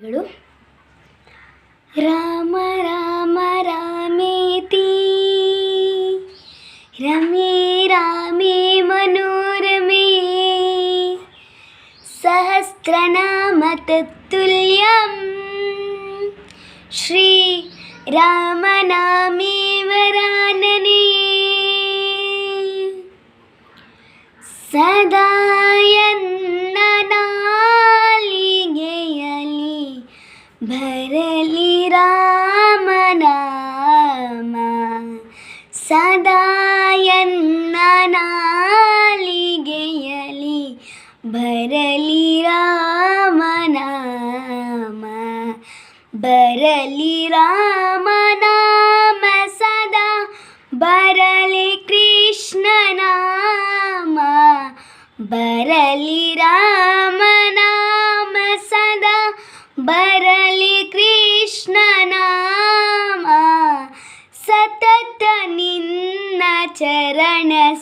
ಗಳು ರಾಮ ರಾಮ ರಾಮೇತಿ ರಮೇ ರಾಮೇ ಮನೋರಮೇ ಸಹಸ್ರನಾಮ ತತ್ತುಲ್ಯಂ ಶ್ರೀ ರಾಮನಾಮೇ ವರಾನನೇ ಬರಲಿ ರಾಮನಾಮ ಸದಾಯನ್ನ ನಾಲಿಗೆಯಲಿ ಬರಲಿ ರಾಮನಾಮ ಬರಲಿ ರಾಮನಾಮ ಸದಾ ಬರಲಿ ಕೃಷ್ಣನಾಮ ಬರಲಿ ರಾಮನಾಮ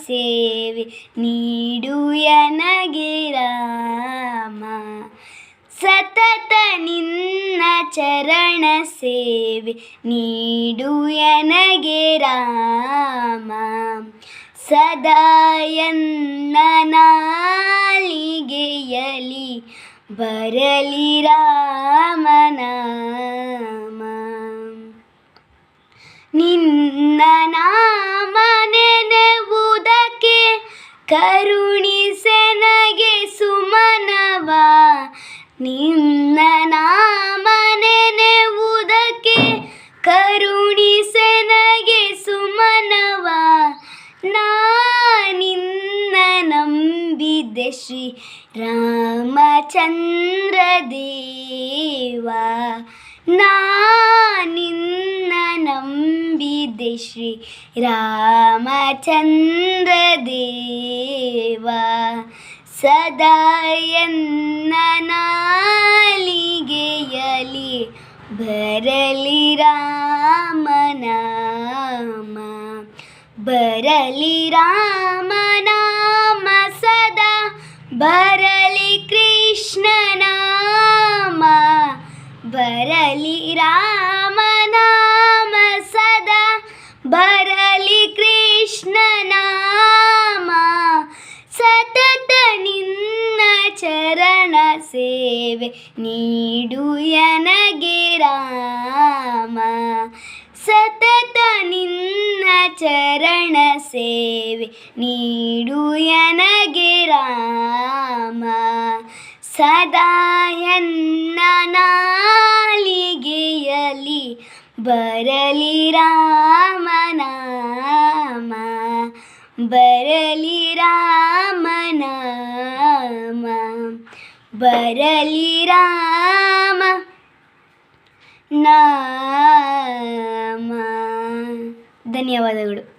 ಸೇವೆ ನೀಡು ರಾಮ. ಸತತ ನಿನ್ನ ಚರಣ ಸೇವೆ ನೀಡು ರಾಮ. ಸದಾಯನ್ನ ನಾಲಿಗೆಯಲಿ ಬರಲಿ ರಾಮನಾಮ ನಿನ್ನ ಕರುಣಿಸೆನಗೆ ಸುಮನವ ನಿನ್ನ ನಾಮ ನೆನೆವುದಕ್ಕೆ ಕರುಣಿಸೆನಗೆ ಸುಮನವ ನಾನಿನ್ನ ನಂಬಿದೆ ಶ್ರೀ ರಾಮಚಂದ್ರ ದೇವ ನಾನಿನ್ನ ನಂಬಿದೆ ಶ್ರೀ ರಾಮಚಂದ್ರ ದೇವ ಸದಾಯನ್ನ ನಾಲಿಗೆಯಲಿ ಬರಲಿ ರಾಮನಾಮ ಬರಲಿ ರಾಮನಾಮ ಸದಾ ಬರಲಿ ಕೃಷ್ಣನಾಮ ಬರಲಿ ರಾಮನಾಮ ಸೇವೆ ನೀಡು ಯನಗೆ ರಾಮ. ಸತತ ನಿನ್ನ ಚರಣ ಸೇವೆ ನೀಡು ಯನಗೆ ರಾಮ. ಸದಾಯನ್ನ ನಾಲಿಗೆಯಲಿ ಬರಲಿ ರಾಮನಾಮ ಬರಲಿ ರಾಮನಾಮ ಬರಲಿ ರಾಮ ನಾಮ. ಧನ್ಯವಾದಗಳು.